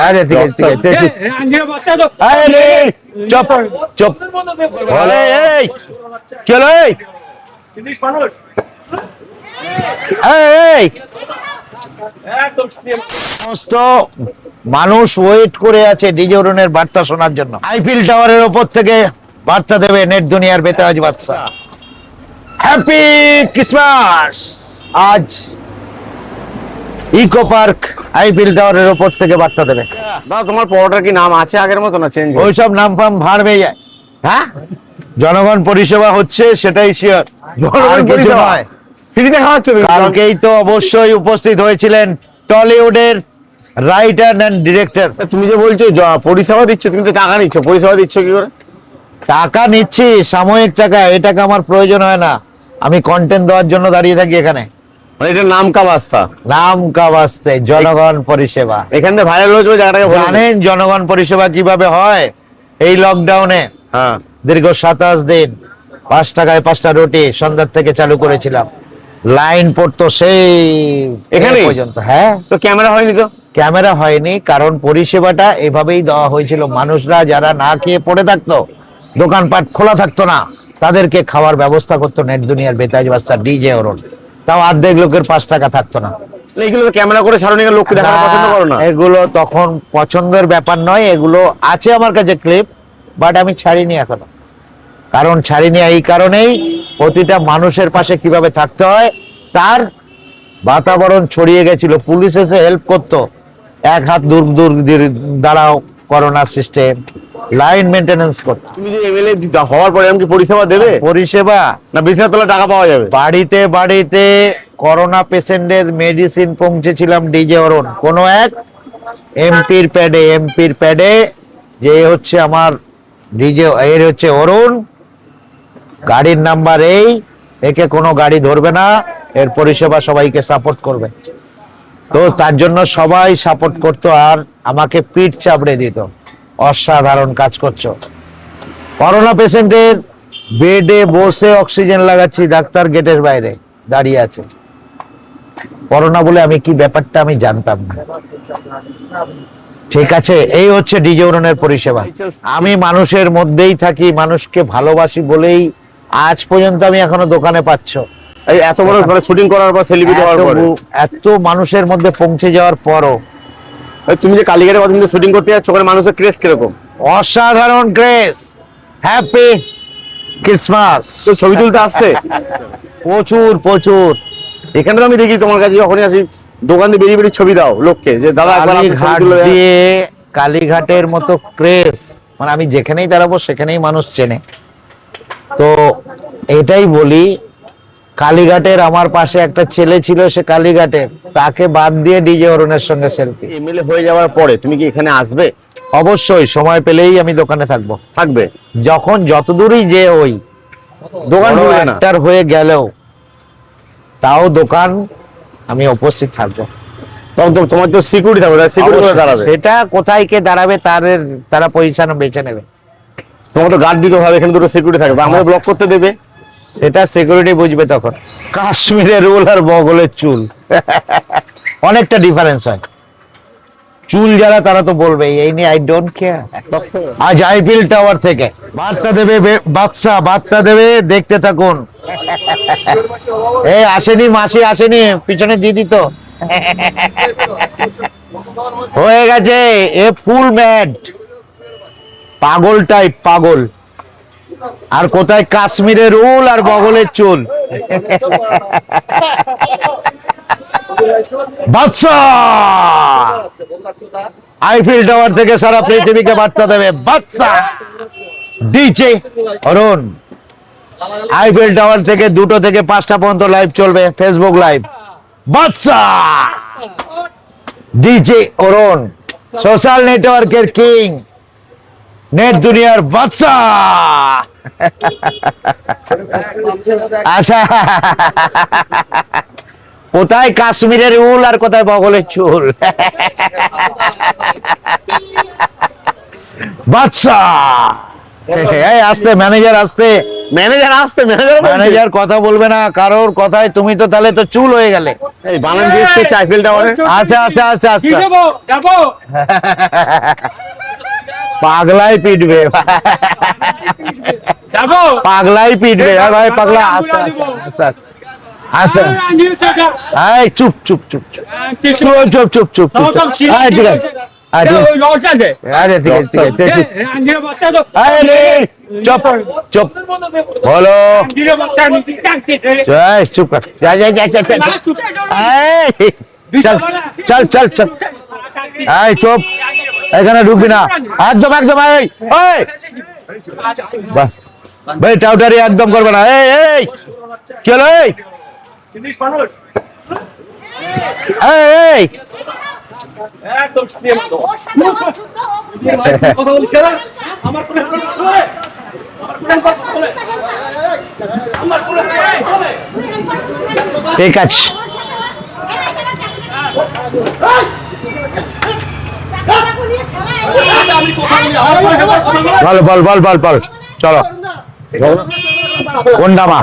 আরে ঠিক আছে? ঠিক আছে আরে চুপ চুপ। বলে এই এই। এই, সমস্ত মানুষ ওয়েট করে আছে ডিজে অরুণের বার্তা শোনার জন্য। আইফিল টাওয়ারের ওপর থেকে বার্তা দেবে নেট দুনিয়ার বেতাজ বাদশা হ্যাপি ক্রিসমাস আজ ইকো পার্ক আইফিল টাওয়ারের ওপর থেকে বার্তা দেবে। দাদা তোমার পরোটার কি নাম আছে আগের মতো না চেঞ্জ ওইসব নাম ফাম ভাড় হয়ে যায় হ্যাঁ? জনগণ পরিষেবা হচ্ছে সেটাই শিওর জনগণ পরিষেবা? ফ্রিতে খাওয়াচ্ছ কালকেই তো অবশ্যই উপস্থিত হয়েছিলেন টলিউডের রাইটার অ্যান্ড ডিরেক্টর তুমি যে বলছো পরিষেবা দিচ্ছ তুমি তো টাকা নিচ্ছ পরিষেবা দিচ্ছ কি করে? টাকা নিচ্ছি সাময়িক টাকা এ টাকা আমার প্রয়োজন হয় না। আমি কন্টেন্ট দেওয়ার জন্য দাঁড়িয়ে থাকি এখানে। মানে এটা নাম নাম জনগণ পরিষেবা। এখান থেকে ভাইরাল হয়েছিল জায়গাটাকে বলে দিন। জানেন জনগণ পরিষেবা কীভাবে হয়? এই লকডাউনে হ্যাঁ। দীর্ঘ সাতাশ দিন পাঁচ টাকায় পাঁচটা রুটি সন্ধ্যার থেকে চালু করেছিলাম। লাইন পড়তো সেই এখানেই? এ পর্যন্ত। হ্যাঁ। তো ক্যামেরা হয়নি তো? ক্যামেরা হয়নি কারণ পরিষেবাটা এভাবেই দেওয়া হয়েছিল। মানুষরা যারা না খেয়ে পড়ে থাকতো দোকানপাট খোলা থাকতো না তাদেরকে খাওয়ার ব্যবস্থা করতো নেট দুনিয়ার বেতাজ বাস্তা ডিজে ওরন তাও অর্ধেক লোকের পাঁচ টাকা থাকতো না। এগুলো ক্যামেরা করে এগুলো লোককে দেখানো পছন্দ করো না। এগুলো তখন পছন্দের ব্যাপার নয় এগুলো আছে আমার কাছে ক্লিপ বাট আমি ছাড়িনি এখনও। কারণ ছাড়িনি এই কারণেই প্রতিটা মানুষের পাশে কীভাবে থাকতে হয় তার বাতাবরণ ছড়িয়ে গেছিল। পুলিশ এসে হেল্প করতো। এক হাত দূর দূর দাঁড়াও করোনা সিস্টেম লাইন মেনটেনেন্স করতো তুমি যে এমএলএ হওয়ার পরে এমন কি পরিষেবা দেবে? পরিষেবা? না বিছনা তলা টাকা পাওয়া যাবে? বাড়িতে বাড়িতে করোনা পেশেন্টের মেডিসিন পৌঁছেছিলাম ডিজে অরুণ। কোনো এক এমপির প্যাডে এমপির প্যাডে যে হচ্ছে আমার ডিজে এর হচ্ছে অরুণ। গাড়ির নাম্বার এই একে কোনো গাড়ি ধরবে না এর পরিষেবা সবাইকে সাপোর্ট করবে। তো তার জন্য সবাই সাপোর্ট করতো আর আমাকে পিঠ চাপড়ে দিত। অসাধারণ কাজ করছ। করোনা পেশেন্টের বেডে বসে অক্সিজেন লাগাচ্ছি ডাক্তার গেটের বাইরে দাঁড়িয়ে আছে। করোনা বলে আমি কি ব্যাপারটা আমি জানতাম না। ঠিক আছে এই হচ্ছে ডিজে উড়নের পরিষেবা। আমি মানুষের মধ্যেই থাকি মানুষকে ভালোবাসি বলেই আজ পর্যন্ত আমি এখনও দোকানে পাচ্ছ। এত বড় শুটিং করার পর সেলিব্রিটি হওয়ার পর? এত মানুষের মধ্যে পৌঁছে যাওয়ার পরও তুমি যে কালীঘাটে তুমি শুটিং করতে যাচ্ছ ওখানে মানুষের ক্রেজ কীরকম? অসাধারণ গ্রেস হ্যাপি ক্রিসমাস তো ছবি তুলতে আসছে? প্রচুর প্রচুর। এখানে তো আমি দেখি তোমার কাছে যখনই আসি দোকান দিয়ে বেরিয়ে বেরিয়ে ছবি দাও লোককে যে দাদা একবার দিয়ে। কালীঘাটের মতো ক্রেজ মানে আমি যেখানেই দাঁড়াবো সেখানেই মানুষ চেনে। তো এটাই বলি কালীঘাটের আমার পাশে একটা ছেলে ছিল সে কালীঘাটে। তাকে বাদ দিয়ে ডিজে অরুণের সঙ্গে সেলফি এমএলএ হয়ে যাওয়ার পরে তুমি কি এখানে আসবে? অবশ্যই সময় পেলেই আমি দোকানে থাকব। থাকবে? যখন যতদূরই যে ওই দোকান actor হয়ে গেলেও তাও দোকান আমি উপস্থিত থাকব। তখন তো তোমার তো সিকিউরিটি থাকবে সিকিউরিটি দাঁড়াবে? সেটা কোথায় কে দাঁড়াবে তাদের তারা পজিশন বেছে নেবে। তোমার তো গার্ড দিতে হবে এখানে দুটো সিকিউরিটি থাকবে। আমাদের ব্লক করতে দেবে। সেটা সিকিউরিটি বুঝবে তখন। কাশ্মীরের রুল আর বগলের চুল। অনেকটা ডিফারেন্স হয়। চুল যারা, তারা তো বলবে, এই নিয়ে আই ডোন্ট কেয়ার আজ আইপিএল টাওয়ার থেকে। বার্তা দেবে বাদশা, বার্তা দেবে, দেখতে থাকুন। এই আসেনি মাসি, আসেনি, পিছনে দিদি তো। হয়ে গেছে, এ ফুল ম্যাড পাগল টাইপ পাগল। আর কোথায় কাশ্মীরের উল আর বগলের চুল? আইফিল টাওয়ার থেকে সারা পৃথিবীকে বার্তা দেবে। বাদশা ডিজে অরুণ। আইফিল টাওয়ার থেকে দুটো থেকে পাঁচটা পর্যন্ত লাইভ চলবে ফেসবুক লাইভ বাদশা ডিজে অরুণ। সোশ্যাল নেটওয়ার্কের কিং নেট দুনিয়ার বাদশা আচ্ছা। কোথায় কাশ্মীরের উল আর কোথায় বগলের চুল? বাদশা এই আসতে ম্যানেজার আসতে। ম্যানেজার আসতে ম্যানেজার ম্যানেজার কথা বলবে না কারোর কথায় তুমি তো তাহলে তো চুল হয়ে গেলে। এই বানান দিয়ে এসছে চাইফেল টাওয়ারে আসে আসে আসে কি আসতে যাব? পাগলাই পিটবে যাব পাগলাই পিটবে আর ভাই পাগলা আস্তে আস্তে আস্তে আস্তে এই চুপ চুপ চুপ চুপ চুপ চুপ চুপ চুপ চুপ এই ঠিক আছে হ্যাঁ, ঠিক আছে। আচ্ছা ঠিক আছে ঠিক আছে ঠিক আছে আরে চুপ চুপ বলো এই, চুপ কর যা যা যা যা যা, যা। এই, চল চল চল চল এই চুপ এখানে ঢুকবি না একদম একদম ওই ভাই টাউটারি একদম করবে না এই এই কি এই ঠিক আছে বল বল বল বল বল। চলো। কোনটা মা